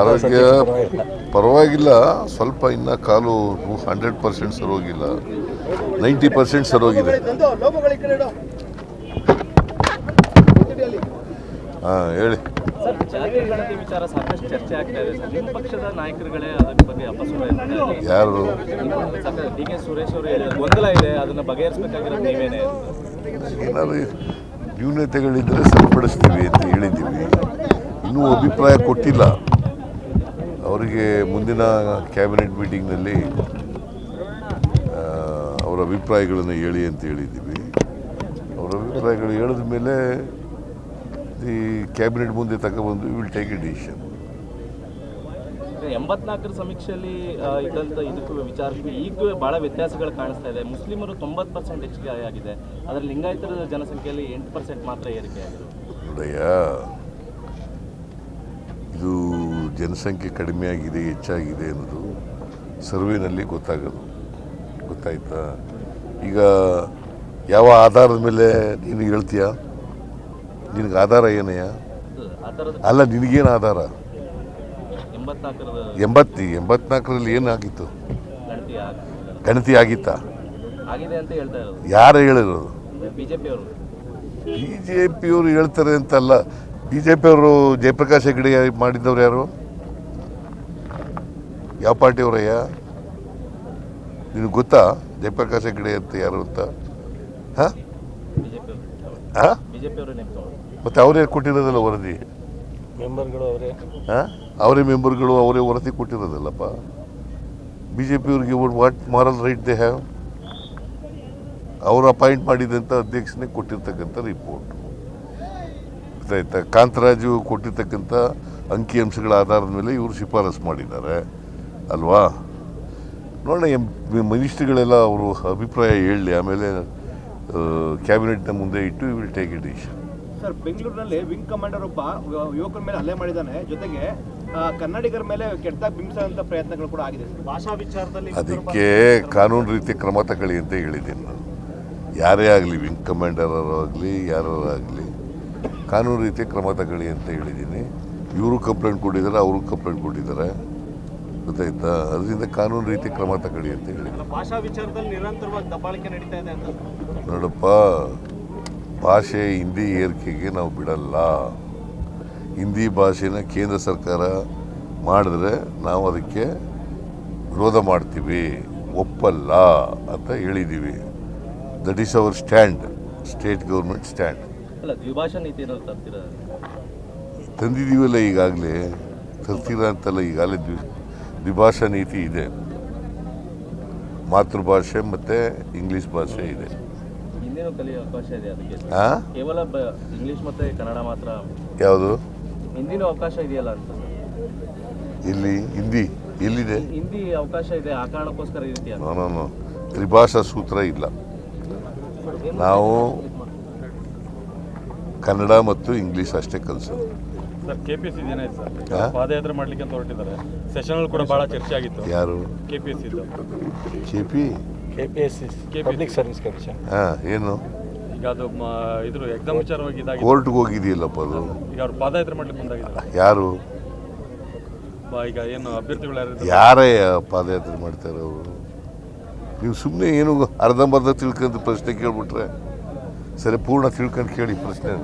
ಆರೋಗ್ಯ ಪರವಾಗಿಲ್ಲ. ಸ್ವಲ್ಪ ಇನ್ನ ಕಾಲು ಹಂಡ್ರೆಡ್ ಪರ್ಸೆಂಟ್ ಸರೋಗಿಲ್ಲ. ನೈಂಟಿ ಪರ್ಸೆಂಟ್ ಸರೋಗಿದೆ. ಹಾಂ ಹೇಳಿ. ಯಾರು? ಏನಾದ್ರು ನ್ಯೂನತೆಗಳಿದ್ದರೆ ಸರಿಪಡಿಸ್ತೀವಿ ಅಂತ ಹೇಳಿದ್ದೀವಿ. ಇನ್ನೂ ಅಭಿಪ್ರಾಯ ಕೊಟ್ಟಿಲ್ಲ. ಅವರಿಗೆ ಮುಂದಿನ ಕ್ಯಾಬಿನೆಟ್ ಮೀಟಿಂಗ್ನಲ್ಲಿ ಅವರ ಅಭಿಪ್ರಾಯಗಳನ್ನು ಹೇಳಿ ಅಂತ ಹೇಳಿದ್ದೀವಿ. ಅವರ ಅಭಿಪ್ರಾಯಗಳು ಹೇಳಿದ ಮೇಲೆ ಈ ಕ್ಯಾಬಿನೆಟ್ ಮುಂದೆ ತಗೊಬಂದು ವಿಲ್ ಟೇಕ್ ಎ ಡಿಸಿಷನ್ ಎಂಬತ್ನಾಲ್ಕರ ಸಮೀಕ್ಷೆಯಲ್ಲಿ ಇದ್ದಂಥ ಇದಕ್ಕೂ ವಿಚಾರಕ್ಕೂ ಈಗ ಭಾಳ ವ್ಯತ್ಯಾಸಗಳು ಕಾಣಿಸ್ತಾ ಇದೆ. ಮುಸ್ಲಿಮರು ತೊಂಬತ್ತು ಪರ್ಸೆಂಟ್ ಹೆಚ್ಚಿಗೆ ಆಗಿದೆ. ಆದರೆ ಲಿಂಗಾಯತರ ಜನಸಂಖ್ಯೆಯಲ್ಲಿ ಎಂಟು ಪರ್ಸೆಂಟ್ ಮಾತ್ರ ಏರಿಕೆ ಆಗಿದೆ ಇದು ಜನಸಂಖ್ಯೆ ಕಡಿಮೆ ಆಗಿದೆ ಹೆಚ್ಚಾಗಿದೆ ಅನ್ನೋದು ಸರ್ವೇನಲ್ಲಿ ಗೊತ್ತಾಗೋದು ಗೊತ್ತಾಯ್ತಾ? ಈಗ ಯಾವ ಆಧಾರದ ಮೇಲೆ ನೀನು ಹೇಳ್ತೀಯ? ನಿನಗೆ ಆಧಾರ ಏನಯ್ಯ ಅಲ್ಲ ನಿನಗೇನು ಆಧಾರ? ಎಂಬತ್ತು ಎಂಬತ್ನಾಲ್ಕರಲ್ಲಿ ಏನಾಗಿತ್ತು ಗಣತಿ ಆಗ್- ಗಣತಿ ಆಗಿತ್ತಾ? ಯಾರು ಹೇಳಿರೋದು? ಬಿ ಜೆ ಪಿಯವರು ಹೇಳ್ತಾರೆ ಅಂತಲ್ಲ ಬಿ ಜೆ ಪಿಯವರು ಜಯಪ್ರಕಾಶ್ ಹೆಗ್ಡೆ ಮಾಡಿದ್ದವ್ರು ಯಾರು? ಯಾವ ಪಾರ್ಟಿಯವರಯ್ಯ ನಿನಗೆ ಗೊತ್ತಾ ಜಯಪ್ರಕಾಶ್ ಹೆಗ್ಡೆ ಅಂತ ಯಾರು ಅಂತ? ಹಾಂ? ಹಾಂ? ಮತ್ತು ಅವರೇ ಕೊಟ್ಟಿರೋದಲ್ಲ ವರದಿ? ಮೆಂಬರ್ಗಳು ಅವರೇ. ಹಾಂ? ಅವರೇ ಮೆಂಬರ್ಗಳು ಅವರೇ ವರದಿ ಕೊಟ್ಟಿರೋದಲ್ಲಪ್ಪ. B J ಪಿಯವ್ರಿಗೆ what moral right they have ಅವರು ಅಪಾಯಿಂಟ್ ಮಾಡಿದಂಥ ಅಧ್ಯಕ್ಷನೇ ಕೊಟ್ಟಿರ್ತಕ್ಕಂಥ ರಿಪೋರ್ಟ್ ಗೊತ್ತಾಯ್ತಾ ಕಾಂತರಾಜು ಕೊಟ್ಟಿರ್ತಕ್ಕಂಥ ಅಂಕಿಅಂಶಗಳ ಆಧಾರದ ಮೇಲೆ ಇವರು ಶಿಫಾರಸು ಮಾಡಿದ್ದಾರೆ. ಅಲ್ವಾ? ನೋಡೋಣ ಎಂ ಮಿನಿಸ್ಟ್ರಿಗಳೆಲ್ಲ ಅವರು ಅಭಿಪ್ರಾಯ ಹೇಳಲಿ ಆಮೇಲೆ ಕ್ಯಾಬಿನೆಟ್ನ ಮುಂದೆ ಇಟ್ಟು will take it decision sir ಬೆಂಗಳೂರಿನಲ್ಲಿ ವಿಂಗ್ ಕಮಾಂಡರ್ ಒಬ್ಬ ಯುವ- ಯುವಕರ ಮೇಲೆ ಹಲ್ಲೆ ಮಾಡಿದ್ದಾನೆ. ಜೊತೆಗೆ ಕನ್ನಡಿಗರ ಮೇಲೆ ಕೆಟ್ಟದಾಗ ಬಿಂಬಿಸುವಂಥ ಪ್ರಯತ್ನಗಳು ಕೂಡ ಆಗಿದೆ. ಭಾಷಾ ವಿಚಾರದಲ್ಲಿ ಅದಕ್ಕೆ ಕಾನೂನು ರೀತಿ ಕ್ರಮ ತಗೊಳ್ಳಿ ಅಂತ ಹೇಳಿದ್ದೀನಿ ನಾನು. ಯಾರೇ ಆಗಲಿ ವಿಂಗ್ ಕಮಾಂಡರ್ ಆಗಲಿ ಯಾರಾಗಲಿ ಕಾನೂನು ರೀತಿಯ ಕ್ರಮ ತಗೊಳ್ಳಿ ಅಂತ ಹೇಳಿದ್ದೀನಿ. ಇವರು ಕಂಪ್ಲೇಂಟ್ ಕೊಟ್ಟಿದ್ದಾರೆ ಅವರು ಕಂಪ್ಲೇಂಟ್ ಕೊಟ್ಟಿದ್ದಾರೆ. ಗೊತ್ತಾಯ್ತಾ? ಅದರಿಂದ ಕಾನೂನು ರೀತಿ ಕ್ರಮ ತಗೊಳ್ಳಿ ಅಂತ ಹೇಳಿ ಭಾಷಾ ವಿಚಾರದಲ್ಲಿ ನಿರಂತರವಾಗಿ ದಬ್ಬಾಳಿಕೆ ನಡೀತಾ ಇದೆ ಅಂತ. ನೋಡಪ್ಪ ಭಾಷೆ ಹಿಂದಿ ಏರಿಕೆಗೆ ನಾವು ಬಿಡಲ್ಲ. ಹಿಂದಿ ಭಾಷೆನ ಕೇಂದ್ರ ಸರ್ಕಾರ ಮಾಡಿದ್ರೆ ನಾವು ಅದಕ್ಕೆ ವಿರೋಧ ಮಾಡ್ತೀವಿ. ಒಪ್ಪಲ್ಲ ಅಂತ ಹೇಳಿದ್ದೀವಿ. That is our stand state government stand ಅಲ್ಲ ದ್ವಿಭಾಷಾ ನೀತಿ ಏನಾದ್ರು ತರ್ತೀರಾ? ತಂದಿದ್ದೀವಲ್ಲ ಈಗಾಗಲೇ? ತರ್ತೀರ ಅಂತಲ್ಲ ಈಗಾಗಲೇ ದ್ವಿ ದ್ವಿಭಾಷಾ ನೀತಿ ಇದೆ. ಮಾತೃಭಾಷೆ ಮತ್ತು ಇಂಗ್ಲೀಷ್ ಭಾಷೆ ಇದೆ. ಇನ್ನೇನು ಕಲಿಯೋ ಅವಕಾಶ ಇದೆ ಅದಕ್ಕೆ? ಹಾಂ ಕೇವಲ ಇಂಗ್ಲಿಷ್ ಮತ್ತೆ ಕನ್ನಡ ಮಾತ್ರ? ಯಾವುದು? ಹಿಂದಿನ ಅವಕಾಶ ಇದೆಯಲ್ಲ ಅಂತ. ಇಲ್ಲಿ ಹಿಂದಿ. ಎಲ್ಲಿದೆ? ಹಿಂದಿ ಅವಕಾಶ ಇದೆ ಆ ಕಾರಣಕ್ಕೋಸ್ಕರ ನೋ. ತ್ರಿಭಾಷಾ ಸೂತ್ರ ಇಲ್ಲ. ನಾವು ಕನ್ನಡ ಮತ್ತು ಇಂಗ್ಲೀಷ್ ಅಷ್ಟೇ ಕಲಿಸೋದು ಸರ್ ಕೆ ಪಿ ಸಿ ಏನಾಯ್ತು ಸರ್? ಪಾದಯಾತ್ರೆ ಮಾಡ್ಲಿಕ್ಕೆ ಅಂತ ಹೊರಟಿದ್ದಾರೆ. ಸೆಷನ್ ಕೂಡ ಬಹಳ ಚರ್ಚೆ ಆಗಿತ್ತು. ಯಾರು? K P C K P K P S C public service commission ಹಾಂ ಏನು? ಈಗ ಅದು ಮ- ಇದ್ರ ಎಕ್ಸಾಮ್ ವಿಚಾರವಾಗಿ ಇದಾಗಿದೆ ಕೋರ್ಟ್ಗೆ ಹೋಗಿದೆಯಲ್ಲಪ್ಪ ಅದು? ಈಗ ಅವ್ರು ಪಾದಯಾತ್ರೆ ಮಾಡ್ಲಿಕ್ಕೆ ಮುಂದಾಗಿದ್ದಾರೆ. ಯಾರು? ಬಾ ಈಗ ಏನು ಅಭ್ಯರ್ಥಿಗಳು ಯಾರು ಇದ್ದಾರೆ? ಯಾರೇ ಪಾದಯಾತ್ರೆ ಮಾಡ್ತಾರೆ ಅವರು? ನೀವು ಸುಮ್ಮನೆ ಏನು ಅರ್ಧಂಬರ್ಧ ತಿಳ್ಕೊಂಡು ಪ್ರಶ್ನೆ ಕೇಳ್ಬಿಟ್ರೆ? ಸರಿ ಪೂರ್ಣ ತಿಳ್ಕೊಂಡು ಕೇಳಿ ಪ್ರಶ್ನೆ.